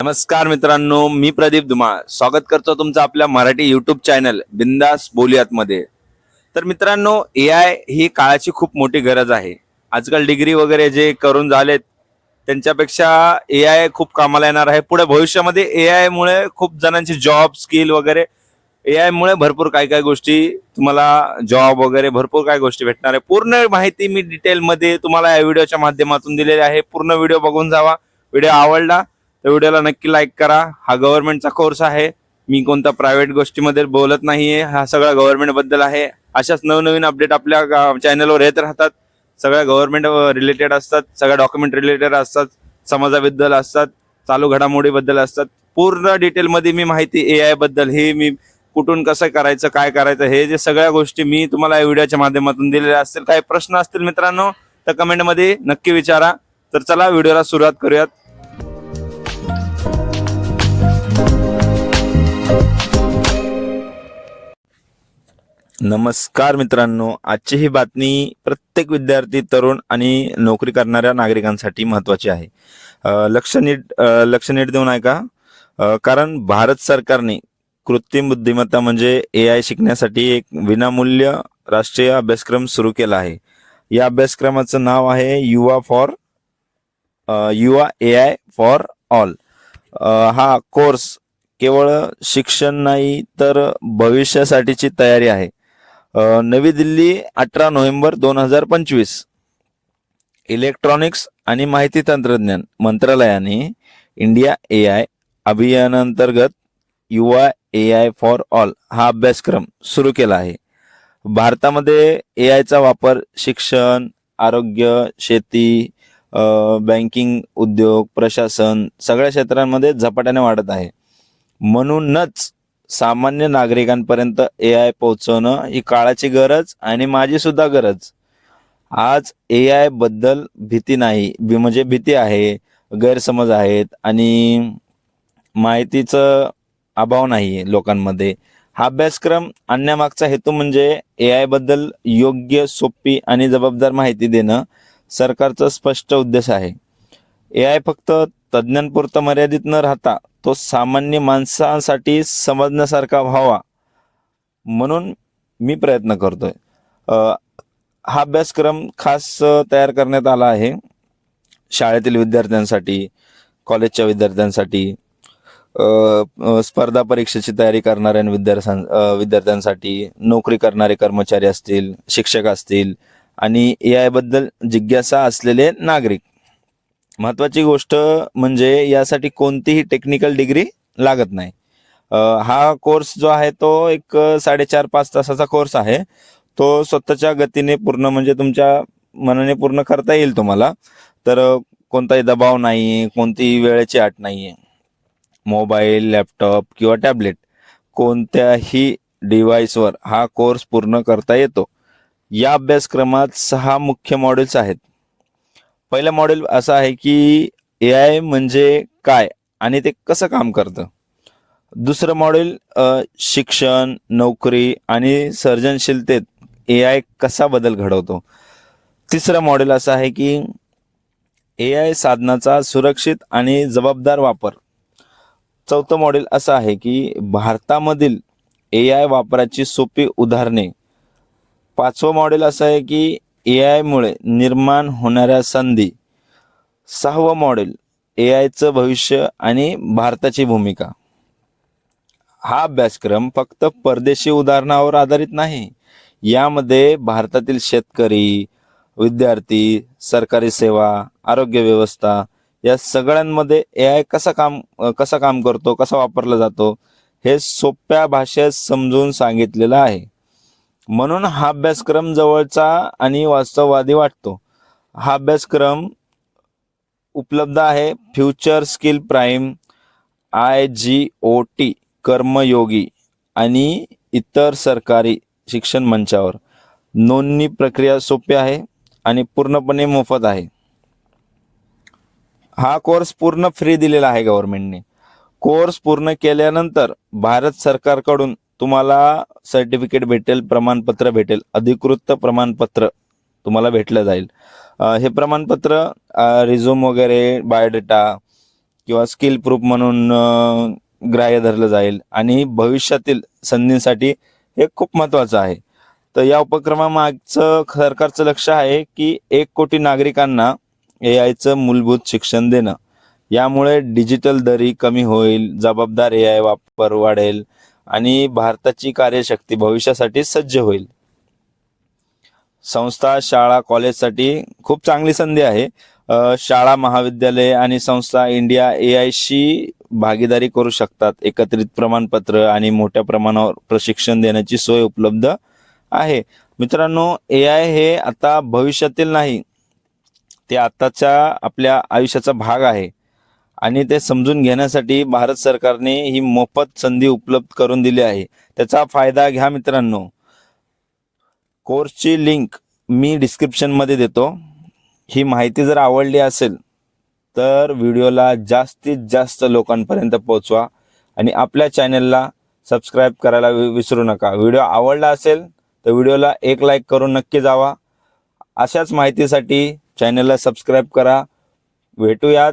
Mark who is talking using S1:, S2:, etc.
S1: नमस्कार मित्रांनो मी प्रदीप धुमाळ. स्वागत करतो तुमचं आपल्या मराठी युट्यूब चॅनल बिंदास बोलियात मध्ये तर मित्रांनो ए आय ही काळाची खूप मोठी गरज आहे. आजकाल डिग्री वगैरे जे करून झालेत त्यांच्यापेक्षा ए आय खूप कामाला येणार आहे. पुढे भविष्यामध्ये ए आय मुळे खूप जणांची जॉब स्किल वगैरे ए आयमुळे भरपूर काय काय गोष्टी तुम्हाला जॉब वगैरे भरपूर काय गोष्टी भेटणार आहे. पूर्ण माहिती मी डिटेलमध्ये तुम्हाला या व्हिडिओच्या माध्यमातून दिलेली आहे. पूर्ण व्हिडिओ बघून जावा. व्हिडिओ आवडला तर व्हिडिओला नक्की लाईक करा. हा गव्हर्नमेंटचा कोर्स आहे. मी कोणता प्रायव्हेट गोष्टीमध्ये बोलत नाहीये. हा सगळा गव्हर्नमेंटबद्दल आहे. अशाच नवनवीन अपडेट आपल्या चॅनलवर येत राहतात. सगळ्या गव्हर्नमेंट रिलेटेड असतात. सगळ्या डॉक्युमेंट रिलेटेड असतात. समाजाबद्दल असतात. चालू घडामोडीबद्दल असतात. पूर्ण डिटेलमध्ये मी माहिती ए आयबद्दल हे मी कुठून कसं करायचं काय करायचं हे जे सगळ्या गोष्टी मी तुम्हाला या व्हिडिओच्या माध्यमातून दिलेल्या असतील. काही प्रश्न असतील मित्रांनो तर कमेंटमध्ये नक्की विचारा. तर चला व्हिडिओला सुरुवात करूयात. नमस्कार मित्रांनो. आजची ही बातमी प्रत्येक विद्यार्थी तरुण आणि नोकरी करणाऱ्या नागरिकांसाठी महत्वाची आहे. लक्ष नीट लक्ष नीट देऊन ऐका. का कारण भारत सरकारने कृत्रिम बुद्धिमत्ता म्हणजे ए आय शिकण्यासाठी एक विनामूल्य राष्ट्रीय अभ्यासक्रम सुरू केला आहे. या अभ्यासक्रमाचं नाव आहे Yuva for Yuva A I for all. हा कोर्स केवळ शिक्षण नाही तर भविष्यासाठीची तयारी आहे. नवी दिल्ली अठरा नोव्हेंबर दोन हजार पंचवीस. इलेक्ट्रॉनिक्स आणि माहिती तंत्रज्ञान मंत्रालयाने इंडिया ए आय अभियानांतर्गत युवा ए आय फॉर ऑल हा अभ्यासक्रम सुरू केला आहे. भारतामध्ये ए आयचा वापर शिक्षण आरोग्य शेती बँकिंग उद्योग प्रशासन सगळ्या क्षेत्रांमध्ये झपाट्याने वाढत आहे. म्हणूनच सामान्य नागरिकांपर्यंत ए आय पोहोचवणं ही काळाची गरज आणि माझी सुद्धा गरज. आज ए आयबद्दल भीती नाही भी म्हणजे भीती आहे गैरसमज आहेत आणि माहितीचं अभाव नाही लोकांमध्ये. हा अभ्यासक्रम आणण्यामागचा हेतू म्हणजे ए आयबद्दल योग्य सोपी आणि जबाबदार माहिती देणं सरकारचा स्पष्ट उद्देश आहे. ए आय फक्त तज्ज्ञांपुरतं मर्यादित न राहता तो सामान्य माणसांसाठी समजण्यासारखा व्हावा म्हणून मी प्रयत्न करतोय. हा अभ्यासक्रम खास तयार करण्यात आला आहे. शाळेतील विद्यार्थ्यांसाठी कॉलेजच्या विद्यार्थ्यांसाठी स्पर्धा परीक्षेची तयारी करणाऱ्या विद्यार्थ्यां विद्यार्थ्यांसाठी नोकरी करणारे कर्मचारी असतील शिक्षक असतील आणि ए आयबद्दल जिज्ञासा असलेले नागरिक. महत्वाची गोष्ट म्हणजे यासाठी कोणतीही टेक्निकल डिग्री लागत नाही. हा कोर्स जो आहे तो एक साडेचार पाच तासाचा कोर्स आहे. तो स्वतःच्या गतीने पूर्ण म्हणजे तुमच्या मनाने पूर्ण करता येईल तुम्हाला. तर कोणताही दबाव नाही कोणतीही वेळेची अट नाही. आहे मोबाईल लॅपटॉप किंवा टॅबलेट कोणत्याही डिव्हाइसवर हा कोर्स पूर्ण करता येतो. या अभ्यासक्रमात सहा मुख्य मॉड्यूल्स आहेत. पहिलं मॉडेल असं आहे की ए आय म्हणजे काय आणि ते कसं काम करतं? दुसरं मॉडेल शिक्षण नोकरी आणि सर्जनशीलतेत ए आय कसा बदल घडवतो? तिसरं मॉडेल असं आहे की ए आय साधनाचा सुरक्षित आणि जबाबदार वापर. चौथं मॉडेल असं आहे की भारतामधील ए आय वापराची सोपी उदाहरणे. पाचवं मॉडेल असं आहे की ए आयमुळे निर्माण होणाऱ्या संधी. सहावं मॉडेल ए आयचं भविष्य आणि भारताची भूमिका. हा अभ्यासक्रम फक्त परदेशी उदाहरणावर आधारित नाही यामध्ये भारतातील शेतकरी विद्यार्थी सरकारी सेवा आरोग्य व्यवस्था या सगळ्यांमध्ये ए आय कसा काम कसा काम करतो कसा वापरला जातो हे सोप्या भाषेत समजून सांगितलेलं आहे. म्हणून हा अभ्यासक्रम जवळचा आणि वास्तववादी वाटतो. हा अभ्यासक्रम उपलब्ध आहे. Future skill prime I G O T Karmayogi आणि इतर सरकारी शिक्षण मंचावर. नोंदणी प्रक्रिया सोपी आहे आणि पूर्णपणे मोफत आहे. हा कोर्स पूर्ण फ्री दिलेला आहे गव्हर्नमेंटने. कोर्स पूर्ण केल्यानंतर भारत सरकारकडून तुम्हाला सर्टिफिकेट भेटेल प्रमाणपत्र भेटेल अधिकृत प्रमाणपत्र तुम्हाला भेटलं जाईल. हे प्रमाणपत्र रिझ्यूम वगैरे बायोडेटा किंवा स्किल प्रूफ म्हणून ग्राह्य धरलं जाईल आणि भविष्यातील संधींसाठी हे खूप महत्त्वाचं आहे. तर या उपक्रमामागचं सरकारचं लक्ष आहे की एक कोटी नागरिकांना ए आयचं मूलभूत शिक्षण देणं. यामुळे डिजिटल दरी कमी होईल जबाबदार ए आय वापर वाढेल आणि भारताची कार्यशक्ती भविष्यासाठी सज्ज होईल. संस्था शाळा कॉलेजसाठी खूप चांगली संधी आहे. शाळा महाविद्यालय आणि संस्था इंडिया ए आयशी भागीदारी करू शकतात. एकत्रित प्रमाणपत्र आणि मोठ्या प्रमाणावर प्रशिक्षण देण्याची सोय उपलब्ध आहे. मित्रांनो ए आय हे आता भविष्यातील नाही ते आताच्या आपल्या आयुष्याचा भाग आहे. आणि ते समजून घेण्यासाठी भारत सरकारने ही मोफत संधी उपलब्ध करून दिली आहे. त्याचा फायदा घ्या मित्रांनो. कोर्सची लिंक मी डिस्क्रिप्शनमध्ये देतो. ही माहिती जर आवडली असेल तर व्हिडिओला जास्तीत जास्त लोकांपर्यंत पोहोचवा आणि आपल्या चॅनलला सबस्क्राईब करायला वि- विसरू नका. व्हिडिओ आवडला असेल तर व्हिडिओला एक लाईक करून नक्की जावा. अशाच माहितीसाठी चॅनलला सबस्क्राईब करा. भेटूयात.